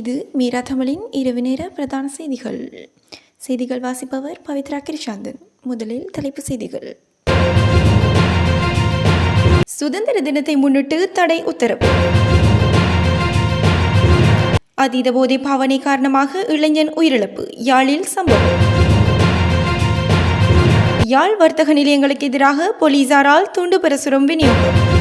இது மீரா தமிழின் இரவு நேர பிரதான செய்திகள். செய்திகள் வாசிப்பவர் பவித்ரா கிருஷாந்தன். முதலில் தலைப்பு செய்திகள். சுதந்திர தினத்தை முன்னிட்டு தடை உத்தரவு. அதீத போதை பாவனை காரணமாக இளைஞன் உயிரிழப்பு யாழில் சம்பவம். யாழ் வர்த்தக நிலையங்களுக்கு எதிராக போலீசாரால் துண்டு பிரசுரம் விநியோகம்.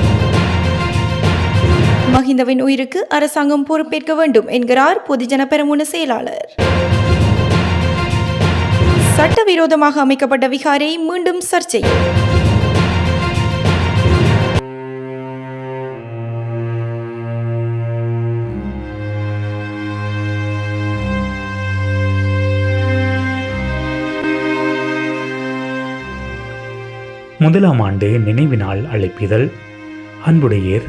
மஹிந்தவின் உயிருக்கு அரசாங்கம் பொறுப்பேற்க வேண்டும் என்கிறார் பொதுஜன பெரமுன செயலாளர். சட்டவிரோதமாக அமைக்கப்பட்ட விகாரை மீண்டும் சர்ச்சை. முதலாம் ஆண்டு நினைவினால் அழைப்பிதழ் அன்புடையீர்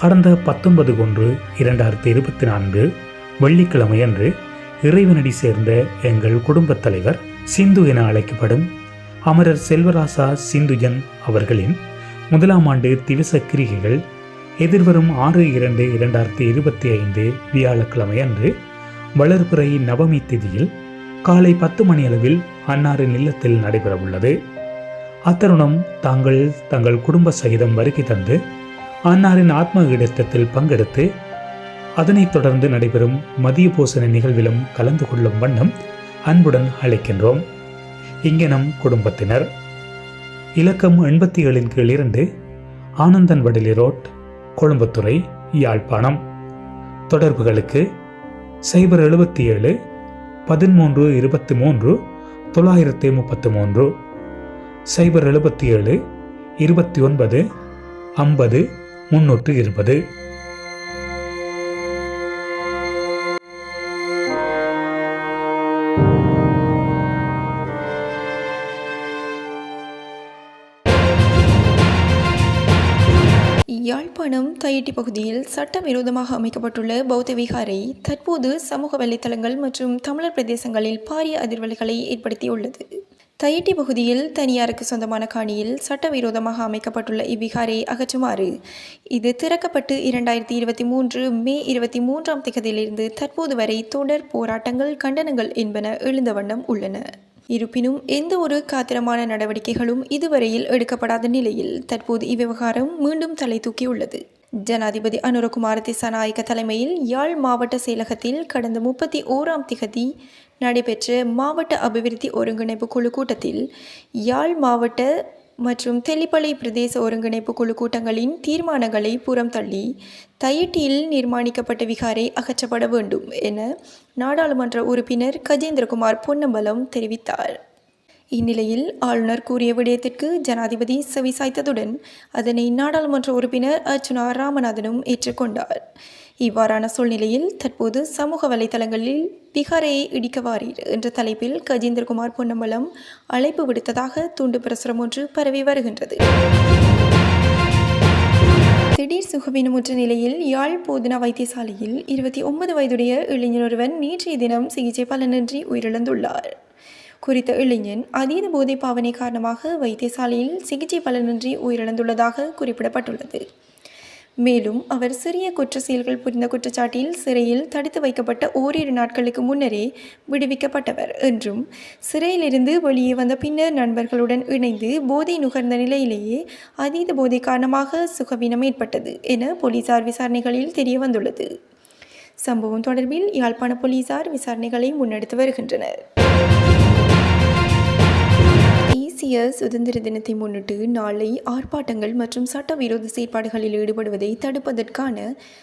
கடந்த பத்தொன்பது ஒன்று இரண்டாயிரத்தி இருபத்தி நான்கு வெள்ளிக்கிழமை அன்று இறைவனடி சேர்ந்த எங்கள் குடும்பத் தலைவர் சிந்து என அழைக்கப்படும் அமரர் செல்வராசா சிந்துஜன் அவர்களின் முதலாம் ஆண்டு திவச கிரிகைகள் எதிர்வரும் ஆறு இரண்டு இரண்டாயிரத்தி இருபத்தி ஐந்து வியாழக்கிழமை அன்று வளர்பிறை நவமி திதியில் காலை பத்து மணி அளவில் அன்னாரின் இல்லத்தில் நடைபெறவுள்ளது. அத்தருணம் தாங்கள் தங்கள் குடும்ப சகிதம் வருகை தந்து அன்னாரின் ஆத்ம ஈடத்தில் பங்கெடுத்து அதனைத் தொடர்ந்து நடைபெறும் மதிய பூசண நிகழ்விலும் கலந்து கொள்ளும் வண்ணம் அன்புடன் அழைக்கின்றோம். இங்கே நம் குடும்பத்தினர். இலக்கம் எண்பத்தி ஏழின் கீழ் இரண்டு ஆனந்தன் வடலி ரோட் கொழும்புத்துறை யாழ்ப்பாணம். தொடர்புகளுக்கு சைபர் எழுபத்தி ஏழு பதிமூன்று இருபத்தி மூன்று தொள்ளாயிரத்தி முப்பத்தி மூன்று சைபர் எழுபத்தி ஏழு இருபத்தி ஒன்பது ஐம்பது முன்னொட்டு இருப்பது யாழ்ப்பாணம் தையிட்டி பகுதியில் சட்டவிரோதமாக அமைக்கப்பட்டுள்ள பௌத்த விகாரை தற்போது சமூக வலைத்தளங்கள் மற்றும் தமிழர் பிரதேசங்களில் பாரிய அதிர்வலைகளை ஏற்படுத்தியுள்ளது. தையிட்டி பகுதியில் தனியாருக்கு சொந்தமான காணியில் சட்டவிரோதமாக அமைக்கப்பட்டுள்ள இவ்விகாரை அகற்றுமாறு. இது திறக்கப்பட்டு இரண்டாயிரத்தி இருபத்தி மூன்று மே இருபத்தி மூன்றாம் திகதியிலிருந்து தற்போது வரை தொடர் போராட்டங்கள் கண்டனங்கள் என்பன எழுந்த வண்ணம் உள்ளன. இருப்பினும் எந்த ஒரு காத்திரமான நடவடிக்கைகளும் இதுவரையில் எடுக்கப்படாத நிலையில் தற்போது இவ்விவகாரம் மீண்டும் தலை தூக்கியுள்ளது. ஜனாதிபதி அனுரகுமார திசாநாயக்க தலைமையில் யாழ் மாவட்ட செயலகத்தில் கடந்த முப்பத்தி ஓராம் திகதி நடைபெற்ற மாவட்ட அபிவிருத்தி ஒருங்கிணைப்பு குழு கூட்டத்தில் யாழ் மாவட்ட மற்றும் தெல்லிப்பளை பிரதேச ஒருங்கிணைப்பு குழு கூட்டங்களின் தீர்மானங்களை புறம் தள்ளி தையிட்டியில் நிர்மாணிக்கப்பட்ட விகாரை அகற்றப்பட வேண்டும் என நாடாளுமன்ற உறுப்பினர் கஜேந்திரகுமார் பொன்னம்பலம் தெரிவித்தார். இந்நிலையில் ஆளுநர் கூறிய விடயத்திற்கு ஜனாதிபதி செவிசாய்த்ததுடன் அதனை நாடாளுமன்ற உறுப்பினர் அர்ச்சுனா ராமநாதனும் ஏற்றுக்கொண்டார். இவ்வாறான சூழ்நிலையில் தற்போது சமூக வலைதளங்களில் பிகாரையை இடிக்க வாரீர் என்ற தலைப்பில் கஜேந்திரகுமார் பொன்னம்பலம் அழைப்பு விடுத்ததாக துண்டு பிரசுரம் ஒன்று பரவி வருகின்றது. திடீர் சுகவீனமுற்ற நிலையில் யாழ் போதனா வைத்தியசாலையில் இருபத்தி ஒன்பது வயதுடைய இளைஞர் ஒருவன் நேற்றைய தினம் சிகிச்சை பலனின்றி உயிரிழந்துள்ளார். குறித்த இளைஞன் அதீத போதை பாவனை காரணமாக வைத்தியசாலையில் சிகிச்சை பலனின்றி உயிரிழந்துள்ளதாக குறிப்பிடப்பட்டுள்ளது. மேலும் அவர் சிறிய குற்ற செயல்கள் புரிந்த குற்றச்சாட்டில் சிறையில் தடுத்து வைக்கப்பட்ட ஓரிரு நாட்களுக்கு முன்னரே விடுவிக்கப்பட்டவர் என்றும் சிறையிலிருந்து வெளியே வந்த பின்னர் நண்பர்களுடன் இணைந்து போதை நுகர்ந்த நிலையிலேயே அதீத போதை காரணமாக சுகவீனம் ஏற்பட்டது என போலீசார் விசாரணைகளில் தெரிய வந்துள்ளது சம்பவம் தொடர்பில் யாழ்ப்பாண போலீசார் விசாரணைகளை முன்னெடுத்து வருகின்றனர். தேசிய சுதந்திர தினத்தை முன்னிட்டு நாளை ஆர்ப்பாட்டங்கள் மற்றும் சட்டவிரோத செயற்பாடுகளில் ஈடுபடுவதை தடுப்பதற்கான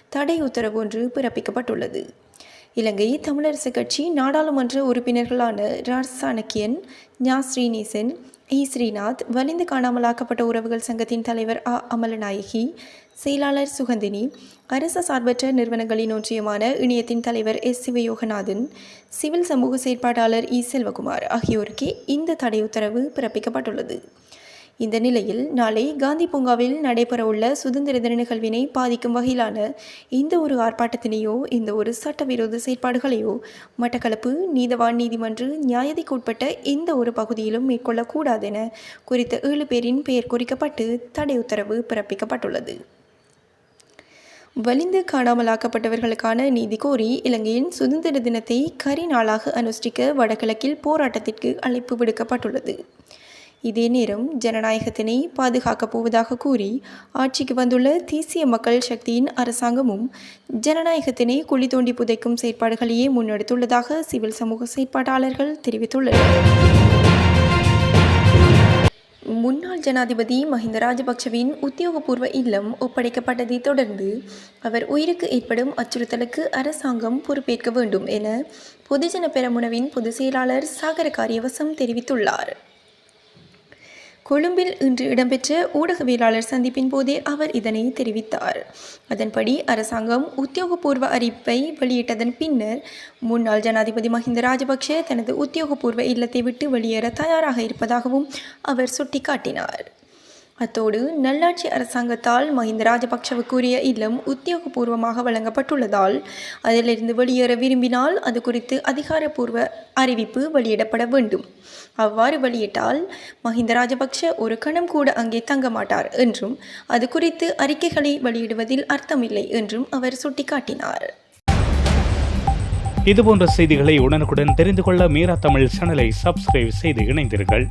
தடை உத்தரவு ஒன்று பிறப்பிக்கப்பட்டுள்ளது. இலங்கை தமிழரசு கட்சி நாடாளுமன்ற உறுப்பினர்களான ராஜ் சாணக்கியன் ஞா ஸ்ரீநேசன் இ. ஸ்ரீநாத் வலிந்து காணாமலாக்கப்பட்ட உறவுகள் சங்கத்தின் தலைவர் அ. அமலநாயகி செயலாளர் சுகந்தினி அரச சார்பற்ற நிறுவனங்களின் ஒன்றியமான இணையத்தின் தலைவர் எஸ். சிவயோகநாதன் சிவில் சமூக செயற்பாட்டாளர் இ. செல்வகுமார் ஆகியோருக்கே இந்த தடை உத்தரவு பிறப்பிக்கப்பட்டுள்ளது. இந்த நிலையில் நாளை காந்தி பூங்காவில் நடைபெறவுள்ள சுதந்திர தின நிகழ்வினை பாதிக்கும் வகையிலான இந்த ஒரு ஆர்ப்பாட்டத்தினையோ இந்த ஒரு சட்டவிரோத செயற்பாடுகளையோ மட்டக்களப்பு நீதவான் நீதிமன்ற நியாயதிக்குட்பட்ட எந்த ஒரு பகுதியிலும் மேற்கொள்ளக்கூடாதென குறித்த ஏழு பேரின் பெயர் குறிக்கப்பட்டு தடை உத்தரவு பிறப்பிக்கப்பட்டுள்ளது. வலிந்து காணாமலாக்கப்பட்டவர்களுக்கான நீதி கோரி இலங்கையின் சுதந்திர தினத்தை கரி நாளாக அனுஷ்டிக்க வடகிழக்கில் போராட்டத்திற்கு அழைப்பு விடுக்கப்பட்டுள்ளது. இதே நேரம் ஜனநாயகத்தினை பாதுகாக்கப் போவதாக கூறி ஆட்சிக்கு வந்துள்ள தேசிய மக்கள் சக்தியின் அரசாங்கமும் ஜனநாயகத்தினை குழி தோண்டி புதைக்கும் செயற்பாடுகளையே முன்னெடுத்துள்ளதாக சிவில் சமூக செயற்பாட்டாளர்கள் தெரிவித்துள்ளனர். முன்னாள் ஜனாதிபதி மஹிந்த ராஜபக்சவின் உத்தியோகபூர்வ இல்லம் ஒப்படைக்கப்பட்டதைத் தொடர்ந்து அவர் உயிருக்கு ஏற்படும் அச்சுறுத்தலுக்கு அரசாங்கம் பொறுப்பேற்க வேண்டும் என பொதுஜன பெரமுனவின் பொதுச் செயலாளர் சாகர காரியவசம் தெரிவித்துள்ளார். கொழும்பில் இன்று இடம்பெற்ற ஊடகவியலாளர் சந்திப்பின் போதே அவர் இதனை தெரிவித்தார். அதன்படி அரசாங்கம் உத்தியோகபூர்வ அறிவிப்பை வெளியிட்டதன் பின்னர் முன்னாள் ஜனாதிபதி மஹிந்த ராஜபக்ஷ தனது உத்தியோகபூர்வ இல்லத்தை விட்டு வெளியேற தயாராக இருப்பதாகவும் அவர் சுட்டிக்காட்டினார். அத்தோடு நல்லாட்சி அரசாங்கத்தால் மஹிந்த ராஜபக்ஷவுக்குரிய இல்லம் உத்தியோகபூர்வமாக வழங்கப்பட்டுள்ளதால் அதிலிருந்து வெளியேற விரும்பினால் அது குறித்து அதிகாரப்பூர்வ அறிவிப்பு வெளியிடப்பட வேண்டும். அவ்வாறு வெளியிட்டால் மஹிந்த ராஜபக்ஷ ஒரு கணம் கூட அங்கே தங்க மாட்டார் என்றும் அது குறித்து அறிக்கைகளை வெளியிடுவதில் அர்த்தமில்லை என்றும் அவர் சுட்டிக்காட்டினார். இதுபோன்ற செய்திகளை உடனுக்குடன் தெரிந்து கொள்ள மீரா தமிழ் சேனலை சப்ஸ்கிரைப் செய்து இணைந்தீர்கள்